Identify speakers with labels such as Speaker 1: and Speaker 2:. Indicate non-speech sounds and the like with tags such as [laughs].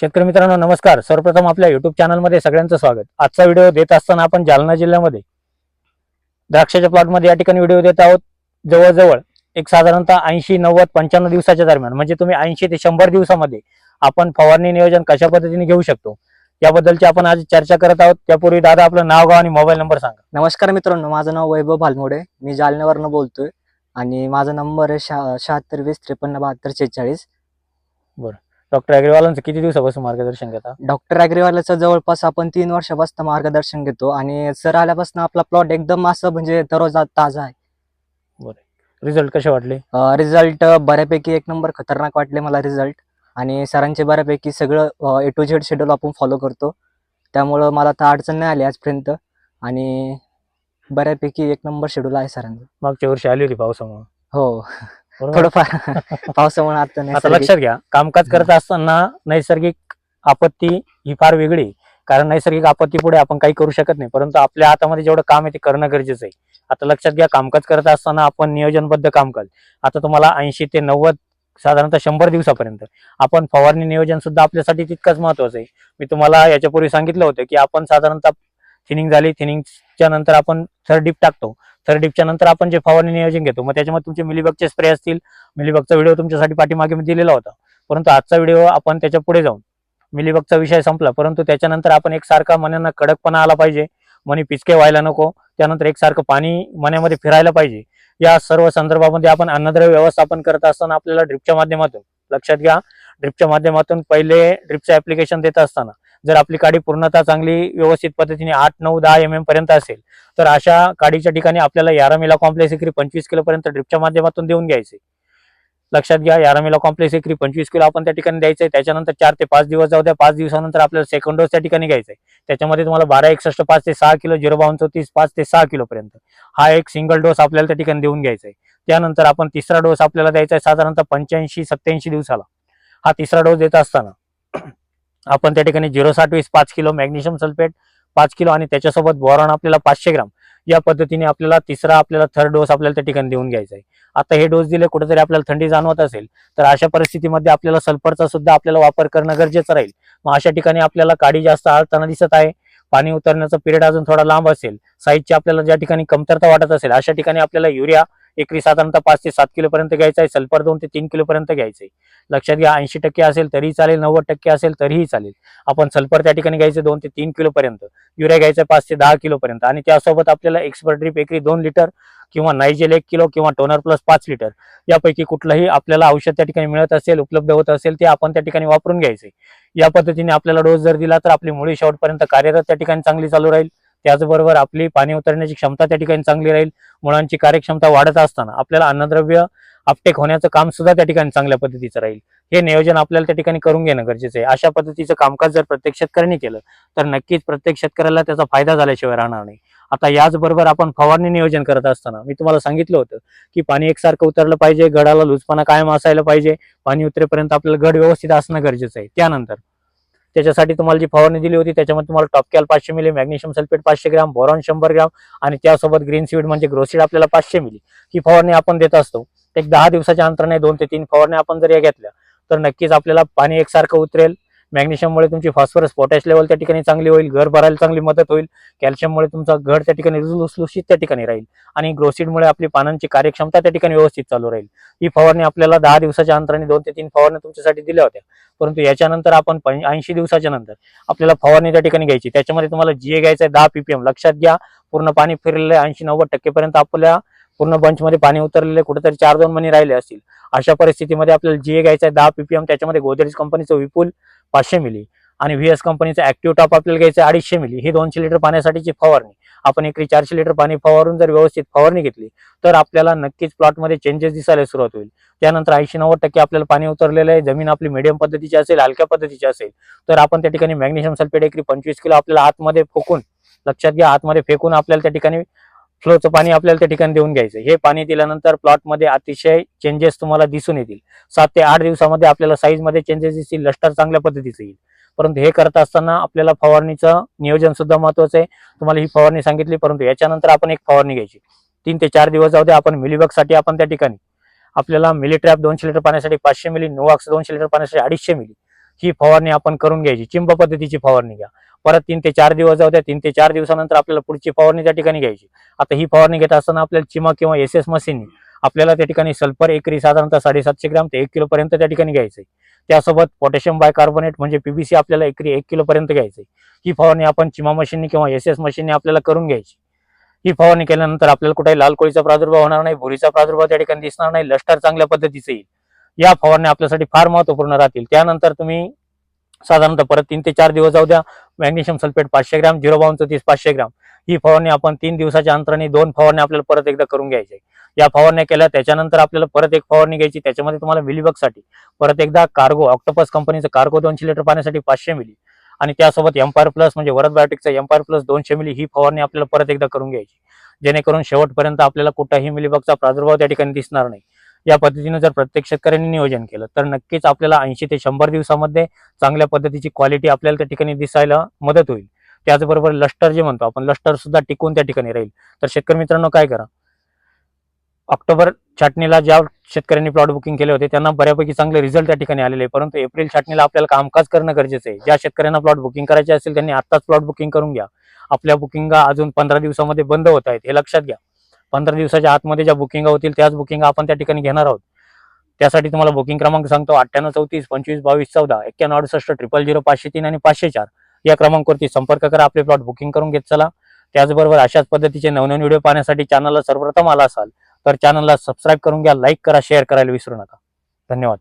Speaker 1: शेतकरी मित्रांनो नमस्कार. सर्वप्रथम आपल्या युट्यूब चॅनलमध्ये सगळ्यांचं स्वागत. आजचा व्हिडिओ देत असताना आपण जालना जिल्ह्यामध्ये द्राक्षाच्या प्लॉटमध्ये या ठिकाणी व्हिडिओ देत आहोत. जवळजवळ एक साधारणतः ऐंशी नव्वद पंच्याण्णव दिवसाच्या दरम्यान म्हणजे तुम्ही ऐंशी ते शंभर दिवसामध्ये आपण फवारणी नियोजन कशा पद्धतीने घेऊ शकतो याबद्दलची आपण आज चर्चा करत आहोत. त्यापूर्वी दादा आपलं नाव गाव आणि मोबाईल नंबर सांगा.
Speaker 2: नमस्कार मित्रांनो माझं नाव वैभव भालमोडे. मी जालन्यावरनं बोलतोय. आणि माझा नंबर आहे शहा शहात्तर वीस त्रेपन्न बहात्तर शेहेचाळीस.
Speaker 1: डॉक्टर अग्रवालांचं किती दिवसापासून मार्गदर्शन घेता?
Speaker 2: डॉक्टर अॅग्रीवाल्याचं जवळपास आपण तीन वर्षापासून मार्गदर्शन घेतो आणि सर आल्यापासून आपला प्लॉट एकदम असं म्हणजे दररोज ताजा आहे.
Speaker 1: रिझल्ट कसे वाटले?
Speaker 2: रिझल्ट बऱ्यापैकी एक नंबर खतरनाक वाटले मला रिझल्ट आणि सरांचे बऱ्यापैकी सगळं ए टू झेड शेड्यूल आपण फॉलो करतो. त्यामुळं मला तर अडचण नाही आली आजपर्यंत. आणि बऱ्यापैकी एक नंबर शेड्यूल आहे सरांचं.
Speaker 1: मागच्या वर्षी आली होती पावसामुळे.
Speaker 2: हो? थोडंफार [laughs] पावसामुळे आता
Speaker 1: आता लक्षात घ्या कामकाज करत असताना नैसर्गिक आपत्ती ही फार वेगळी. कारण नैसर्गिक आपत्ती पुढे आपण काही करू शकत नाही. परंतु आपल्या हातामध्ये जेवढं काम आहे ते करणं गरजेचं आहे. आता लक्षात घ्या कामकाज करत असताना आपण नियोजनबद्ध कामकाज आता तुम्हाला ऐंशी ते नव्वद साधारणतः शंभर दिवसापर्यंत आपण फवारणी नियोजन सुद्धा आपल्यासाठी तितकंच महत्वाचं आहे. मी तुम्हाला याच्यापूर्वी सांगितलं होतं की आपण साधारणतः थिनिंग झाली थिनिंगच्या नंतर आपण थर्ड डिप टाकतो. तर डिपच्या नंतर आपण जे फवारणी नियोजन घेतो मग त्याच्यामध्ये तुमचे मिलीबगचे स्प्रे असतील. मिलीबगचा व्हिडिओ तुमच्यासाठी पाठीमागे मी दिलेला होता. परंतु आजचा व्हिडिओ आपण त्याच्या पुढे जाऊन मिलीबगचा विषय संपला. परंतु त्याच्यानंतर आपण एकसारखा मन्यांना कडकपणा आला पाहिजे. मनी पिचके व्हायला नको. त्यानंतर एकसारखं पाणी मन्यामध्ये फिरायला पाहिजे. या सर्व संदर्भामध्ये आपण अन्नद्रव्य व्यवस्थापन करत असताना आपल्याला ड्रिपच्या माध्यमातून लक्षात घ्या. ड्रिपच्या माध्यमातून पहिले ड्रिपचं ऍप्लिकेशन देत असताना जर आपली काडी पूर्णतः चांगली व्यवस्थित पद्धतीने आठ नऊ दहा एम एम पर्यंत असेल तर अशा काडीच्या ठिकाणी आपल्याला यारामिला कॉम्प्लेक्स एकरी पंचवीस किलो पर्यंत ड्रिपच्या माध्यमातून देऊन घ्यायचे. लक्षात घ्या यारामिला कॉम्प्लेक्स एकरी पंचवीस किलो आपण त्या ठिकाणी द्यायचं आहे त्याच्यानंतर चार ते पाच दिवस जाऊ द्या पाच दिवसानंतर आपल्याला सेकंड डोस त्या ठिकाणी घ्यायचा. आहे त्याच्यामध्ये तुम्हाला बारा एकसष्ट पाच ते सहा किलो झिरो बावन चौतीस पाच ते सहा किलो पर्यंत. हा एक सिंगल डोस आपल्याला त्या ठिकाणी देऊन घ्यायचा. आहे त्यानंतर आपण तिसरा डोस आपल्याला द्यायचा आहे साधारणतः पंच्याऐंशी सत्याऐंशी दिवसाला. हा तिसरा डोस देत असताना आपण त्या ठिकाणी झिरो साठ वीस पाच किलो मॅग्नेशियम सल्फेट पाच किलो आणि त्याच्यासोबत बोरॉन आपल्याला पाचशे ग्राम या पद्धतीने आपल्याला तिसरा आपल्याला थर्ड डोस आपल्याला त्या ठिकाणी देऊन घ्यायचा आहे. आता हे डोस दिले कुठेतरी आपल्याला थंडी जाणवत असेल तर अशा परिस्थितीमध्ये आपल्याला सल्फरचा सुद्धा आपल्याला वापर करणं गरजेचं राहील. मग अशा ठिकाणी आपल्याला काडी जास्त आळताना दिसत आहे. पाणी उतरण्याचा पिरियड अजून थोडा लांब असेल साईजची आपल्याला ज्या ठिकाणी कमतरता वाटत असेल अशा ठिकाणी आपल्याला युरिया एकरी साधारणतः पाच ते सात किलोपर्यंत घ्यायचा आहे. सल्फर दोन ते तीन किलोपर्यंत घ्यायचं आहे. लक्षात घ्या ऐंशी टक्के असेल तरीही चालेल नव्वद टक्के असेल तरीही चालेल. आपण सल्फर त्या ठिकाणी घ्यायचं दोन ते तीन किलोपर्यंत. युरिया घ्यायचं पाच ते दहा किलोपर्यंत. आणि त्यासोबत आपल्याला एक्सपर्ट ड्रीप एकरी दोन लिटर किंवा नायजेल एक किलो किंवा टोनर प्लस पाच लिटर यापैकी कुठलंही आपल्याला औषध त्या ठिकाणी मिळत असेल उपलब्ध होत असेल ते आपण त्या ठिकाणी वापरून घ्यायचे या पद्धतीने आपल्याला डोस जर दिला तर आपली मुळी शेवटपर्यंत कार्यरत त्या ठिकाणी चांगली चालू राहील. त्याचबरोबर आपली पाणी उतरण्याची क्षमता त्या ठिकाणी चांगली राहील. मुळांची कार्यक्षमता वाढत असताना आपल्याला अन्नद्रव्य अपटेक होण्याचं काम सुद्धा त्या ठिकाणी चांगल्या पद्धतीचं राहील. हे नियोजन आपल्याला त्या ठिकाणी करून घेणं गरजेचं आहे. अशा पद्धतीचं कामकाज जर प्रत्येक शेतकऱ्यांनी केलं तर नक्कीच प्रत्येक शेतकऱ्याला त्याचा फायदा झाल्याशिवाय राहणार नाही. आता याचबरोबर आपण फवारणी नियोजन करत असताना मी तुम्हाला सांगितलं होतं की पाणी एकसारखं उतरलं पाहिजे गडाला लुजपणा कायम असायला पाहिजे. पाणी उतरेपर्यंत आपल्याला गड व्यवस्थित असणं गरजेचं आहे. त्यानंतर त्याच्यासाठी तुम्हाला जी फवारणी दिली होती त्याच्यामध्ये तुम्हाला टॉपकॅल पाचशे मिली मॅग्नेशियम सल्फेट पाचशे ग्राम बोरॉन शंभर ग्राम आणि त्यासोबत ग्रीन सीड म्हणजे ग्रोसीड आपल्याला पाचशे मिली. ही फवारणी आपण देत असतो. एक दहा दिवसाच्या अंतराने दोन ते तीन फवारण्या आपण जर या घेतल्या तर नक्कीच आपल्याला पाणी एकसारखं उतरेल. मॅग्नेशियममुळे तुमची फॉस्फरस पोटॅश लेवल त्या ठिकाणी चांगली होईल घर भरायला चांगली मदत होईल कॅल्शियममुळे तुमचा घर त्या ठिकाणी लुसलुशीत त्या ठिकाणी राहील आणि ग्रोसिडमुळे आपली पानांची कार्यक्षमता त्या ठिकाणी व्यवस्थित चालू राहील. ही फवारणी आपल्याला दहा दिवसाच्या अंतराने दोन ते तीन फवारण्या तुमच्यासाठी दिल्या होत्या. परंतु याच्यानंतर आपण ऐंशी दिवसाच्या नंतर आपल्याला फवारणी त्या ठिकाणी घ्यायची. त्याच्यामध्ये तुम्हाला जीए घ्यायचं आहे दहा पीपीएम लक्षात घ्या. पूर्ण पाणी फिरलेलं आहे ऐंशी नव्वद टक्केपर्यंत आपल्या पूर्ण बंचमध्ये पाणी उतरलेले कुठेतरी चार दोन महिने राहिले असतील. अशा परिस्थितीमध्ये आपल्याला जीए घ्यायचा आहे दहा पीपीएम त्याच्यामध्ये गोदरेज कंपनीचं विपुल पाचशे मिली. आणि व्ही एस कंपनीचं ऍक्टिव्ह टॉप आपल्याला घ्यायचं आहे अडीचशे मिली. ही दोनशे लिटर पाण्यासाठीची फवारणी. आपण एकरी चारशे लिटर पाणी फवारून जर व्यवस्थित फवारणी घेतली तर आपल्याला नक्कीच प्लॉटमध्ये चेंजेस दिसायला सुरुवात होईल. त्यानंतर ऐंशी नव्वद टक्के आपल्याला पाणी उतरलेलं आहे. जमीन आपली मीडियम पद्धतीची असेल हलक्या पद्धतीची असेल तर आपण त्या ठिकाणी मॅग्नेशियम सल्फेट एकरी पंचवीस किलो आपल्याला आतमध्ये फेकून लक्षात घ्या आतमध्ये फेकून आपल्याला त्या ठिकाणी फ्लोचं पाणी आपल्याला त्या ठिकाणी देऊन घ्यायचं. हे पाणी दिल्यानंतर प्लॉटमध्ये अतिशय चेंजेस तुम्हाला दिसून येतील. सात ते आठ दिवसामध्ये आपल्याला साईजमध्ये चेंजेस दिसतील लष्टर चांगल्या पद्धतीचं येईल. परंतु हे करत असताना आपल्याला फवारणीचं नियोजन सुद्धा महत्वाचं आहे. तुम्हाला ही फवारणी सांगितली परंतु याच्यानंतर आपण एक फवारणी घ्यायची. तीन ते चार दिवस जाऊ दे आपण मिलीबगसाठी आपण त्या ठिकाणी आपल्याला मिलीट्रॅप दोनशे लिटर पाण्यासाठी पाचशे मिली नोवाक्स दोनशे लिटर पाण्यासाठी अडीचशे मिली ही फवारणी आपण करून घ्यायची. चिंब पद्धतीची फवारणी घ्या. परत तीन ते चार दिवस जाऊ द्या. तीन ते चार दिवसानंतर आपल्याला पुढची फवारणी त्या ठिकाणी घ्यायची. आता ही फवारणी घेत असताना आपल्याला चिमा किंवा एस एस मशीननी आपल्याला त्या ठिकाणी सल्फर एकरी साधारणतः साडेसातशे ग्राम ते एक किलो पर्यंत त्या ठिकाणी घ्यायचंय. त्यासोबत पोटॅशियम बायकार्बोनेट म्हणजे पीबीसी आपल्याला एकरी एक किलो पर्यंत घ्यायचंय. ही फवारणी आपण चिमा मशीननी किंवा एस एस मशीनने आपल्याला करून घ्यायची. ही फवारणी केल्यानंतर आपल्याला कुठेही लाल कोळीचा प्रादुर्भाव होणार नाही भुरीचा प्रादुर्भाव त्या ठिकाणी दिसणार नाही लष्टर चांगल्या पद्धतीचे येईल. या फवारणी आपल्यासाठी फार महत्त्वपूर्ण राहतील. त्यानंतर तुम्ही साधारणतः परत तीन ते चार दिवस जाऊ द्या. मॅग्नेशियम सल्फेट पाचशे ग्राम झिरो बावन चौतीस पाचशे ग्राम. ही फवारणी आपण तीन दिवसाच्या अंतराने दोन फवारणी आपल्याला परत एकदा करून घ्यायची या फवारण्या केल्या त्याच्यानंतर आपल्याला परत एक फवारणी घ्यायची त्याच्यामध्ये तुम्हाला मिलीबगसाठी परत एकदा कार्गो ऑक्टोपस कंपनीचं कार्गो दोनशे लिटर पाण्यासाठी पाचशे मिली. आणि त्यासोबत एम्पायर प्लस म्हणजे वरद बायोटिकचा एम्पायर प्लस दोनशे मिली ही फवारणी आपल्याला परत एकदा करून घ्यायची जेणेकरून शेवटपर्यंत आपल्याला कुठलाही मिलीबगचा प्रादुर्भाव त्या ठिकाणी दिसणार नाही. या पद्धतीने जर प्रत्येक शेतकऱ्यांनी नियोजन केलं तर नक्कीच आपल्याला ऐंशी ते शंभर दिवसामध्ये चांगल्या पद्धतीची क्वालिटी आपल्याला त्या ठिकाणी दिसायला मदत होईल. त्याचबरोबर लष्टर जे म्हणतो आपण लष्टर सुद्धा टिकून त्या ठिकाणी राहील. तर शेतकरी मित्रांनो काय करा? ऑक्टोबर छाटणीला ज्या शेतकऱ्यांनी प्लॉट बुकिंग केले होते त्यांना बऱ्यापैकी चांगले रिझल्ट त्या ठिकाणी आलेले परंतु एप्रिल छाटणीला आपल्याला कामकाज करणं गरजेचं आहे. ज्या शेतकऱ्यांना प्लॉट बुकिंग करायचे असेल त्यांनी आत्ताच प्लॉट बुकिंग करून घ्या. आपल्या बुकिंगा अजून पंधरा दिवसामध्ये बंद होत आहेत हे लक्षात घ्या. पंधरा दिवसाच्या आतमध्ये ज्या बुकिंग होतील त्याच बुकिंग आपण त्या ठिकाणी घेणार आहोत. त्यासाठी तुम्हाला बुकिंग क्रमांक सांगतो अठ्ठ्याण्णव चौतीस पंचवीस बावीस चौदा एक्क्याण्णव अडुसष्ट ट्रिपल झिरो पाचशे तीन आणि पाचशे चार या क्रमांकावरती संपर्क करा आपले प्लॉट बुकिंग करून घेत चला. त्याचबरोबर अशाच पद्धतीचे नवनवीन व्हिडिओ पाहण्यासाठी चॅनलला सर्वप्रथम आला असाल तर चॅनलला सबस्क्राईब करून घ्या लाईक करा शेअर करायला विसरू नका. धन्यवाद.